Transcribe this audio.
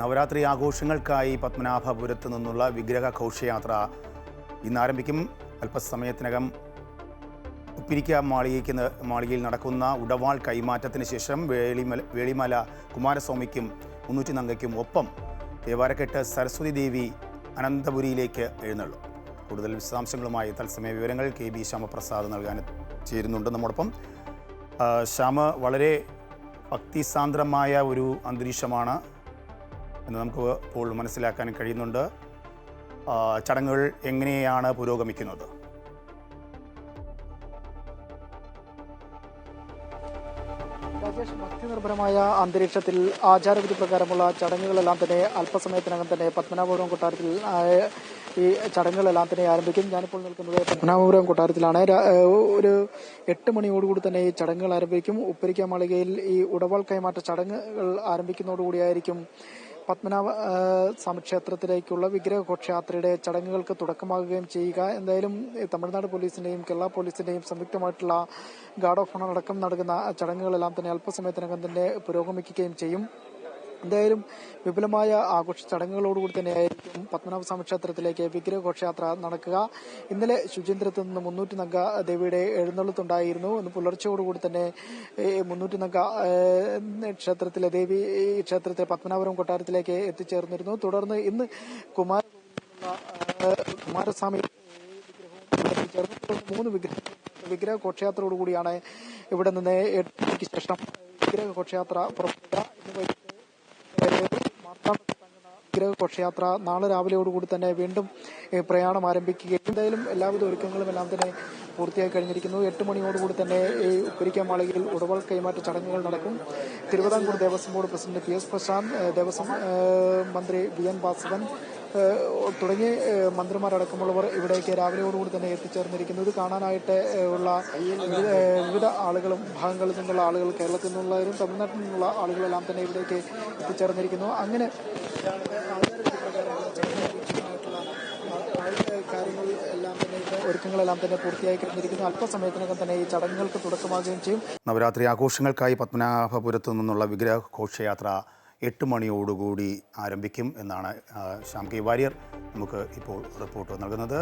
നവരാത്രി ആഘോഷങ്ങൾക്കായി പത്മനാഭപുരത്ത് നിന്നുള്ള വിഗ്രഹ ഘോഷയാത്ര ഇന്ന് ആരംഭിക്കും അല്പസമയത്തിനകം ഉപ്പിരിക്ക മാളികയ്ക്ക് മാളികയിൽ നടക്കുന്ന ഉടവാൾ കൈമാറ്റത്തിന് ശേഷം വേളിമല വേളിമല കുമാരസ്വാമിക്കും മുന്നൂറ്റി നങ്കയ്ക്കും ഒപ്പം ദേവാരക്കെട്ട് സരസ്വതി ദേവി അനന്തപുരിയിലേക്ക് എഴുന്നള്ളും. കൂടുതൽ വിശദാംശങ്ങളുമായി തത്സമയ വിവരങ്ങൾ കെ ബി ശ്യാമപ്രസാദ് നൽകാൻ ചേരുന്നുണ്ട് നമ്മോടൊപ്പം ശ്യാമ വളരെ ഭക്തിസാന്ദ്രമായ ഒരു അന്തരീക്ഷമാണ്. എന്ന് നമുക്ക് ഇപ്പോൾ മനസ്സിലാക്കാൻ കഴിയുന്നുണ്ട്. ചടങ്ങുകൾ എങ്ങനെയാണ് പുരോഗമിക്കുന്നത്? രാജേഷ് ഭക്തിനിർഭരമായ അന്തരീക്ഷത്തിൽ ആചാരവിധി പ്രകാരമുള്ള ചടങ്ങുകളെല്ലാം തന്നെ അല്പസമയത്തിനകം തന്നെ പത്മനാഭപുരം കൊട്ടാരത്തിൽ ഈ ചടങ്ങുകളെല്ലാം തന്നെ ആരംഭിക്കും. ഞാനിപ്പോൾ നിൽക്കുന്നത് പത്മനാഭപുരം കൊട്ടാരത്തിലാണ്. ഒരു എട്ട് മണിയോടുകൂടി തന്നെ ഈ ചടങ്ങുകൾ ആരംഭിക്കും. ഉപ്പരിക്ക മാളികയിൽ ഈ ഉടവാൾ കൈമാറ്റ ചടങ്ങുകൾ ആരംഭിക്കുന്നതോടുകൂടിയായിരിക്കും പത്മനാഭ സമക്ഷേത്രത്തിലേക്കുള്ള വിഗ്രഹ ഘോഷയാത്രയുടെ ചടങ്ങുകൾക്ക് തുടക്കമാകുകയും ചെയ്യുക. എന്തായാലും തമിഴ്നാട് പോലീസിന്റെയും കേരള പോലീസിന്റെയും സംയുക്തമായിട്ടുള്ള ഗാർഡ് ഓഫ് ഓണർ അടക്കം നടക്കുന്ന ചടങ്ങുകളെല്ലാം തന്നെ അല്പസമയത്തിനകം തന്നെ പുരോഗമിക്കുകയും ചെയ്യും. എന്തായാലും വിപുലമായ ആഘോഷ ചടങ്ങുകളോടുകൂടി തന്നെയായിരിക്കും പത്മനാഭ സ്വാമി ക്ഷേത്രത്തിലേക്ക് വിഗ്രഹ ഘോഷയാത്ര നടക്കുക. ഇന്നലെ ശുചീന്ദ്രത്തിൽ നിന്ന് മുന്നൂറ്റി നങ്ക ദേവിയുടെ എഴുന്നള്ളത്തുണ്ടായിരുന്നു. ഇന്ന് പുലർച്ചയോടുകൂടി തന്നെ മുന്നൂറ്റി നങ്ക ക്ഷേത്രത്തിലെ ദേവി ക്ഷേത്രത്തിലെ പത്മനാഭപുരം കൊട്ടാരത്തിലേക്ക് എത്തിച്ചേർന്നിരുന്നു. തുടർന്ന് ഇന്ന് കുമാര കുമാരസ്വാമി മൂന്ന് വിഗ്രഹ വിഗ്രഹ ഘോഷയാത്രയോടുകൂടിയാണ് ഇവിടെ നിന്ന് എട്ട് മണിക്ക് ശേഷം വിഗ്രഹ ഘോഷയാത്ര പുറപ്പെടുക. ഘോഷയാത്ര നാളെ രാവിലെയോടുകൂടി തന്നെ വീണ്ടും പ്രയാണം ആരംഭിക്കുകയും എന്തായാലും എല്ലാവിധ ഒരുക്കങ്ങളും എല്ലാം തന്നെ പൂർത്തിയായി കഴിഞ്ഞിരിക്കുന്നു. എട്ട് മണിയോടുകൂടി തന്നെ ഈ കുരിക്കാമാളികയിൽ മാളികയിൽ ഉടവൾ കൈമാറ്റ ചടങ്ങുകൾ നടക്കും. Thiruvithamkoor Devaswom board president P S Prasanth Devaswom മന്ത്രി വി എൻ വാസവൻ ഏഹ്, മന്ത്രിമാരടക്കമുള്ളവർ ഇവിടേക്ക് രാവിലെയോടുകൂടി തന്നെ എത്തിച്ചേർന്നിരിക്കുന്നു. ഇത് കാണാനായിട്ട് ഉള്ള വിവിധ ആളുകളും ഭാഗങ്ങളിൽ നിന്നുള്ള ആളുകൾ കേരളത്തിൽ നിന്നുള്ളവരും തമിഴ്നാട്ടിൽ നിന്നുള്ള ആളുകളെല്ലാം തന്നെ ഇവിടേക്ക് എത്തിച്ചേർന്നിരിക്കുന്നു. അങ്ങനെ തന്നെ ഒരുക്കങ്ങളെല്ലാം തന്നെ പൂർത്തിയായി കഴിഞ്ഞിരിക്കുന്നു അല്പസമയത്തിനകം തന്നെ ഈ ചടങ്ങുകൾക്ക് തുടക്കമാകുകയും ചെയ്യും. നവരാത്രി ആഘോഷങ്ങൾക്കായി പത്മനാഭപുരത്തു നിന്നുള്ള വിഗ്രഹ ഘോഷയാത്ര എട്ട് മണിയോടുകൂടി ആരംഭിക്കും എന്നാണ് ശ്യാം കെ വാര്യർ നമുക്ക് ഇപ്പോൾ റിപ്പോർട്ട് നൽകുന്നത്.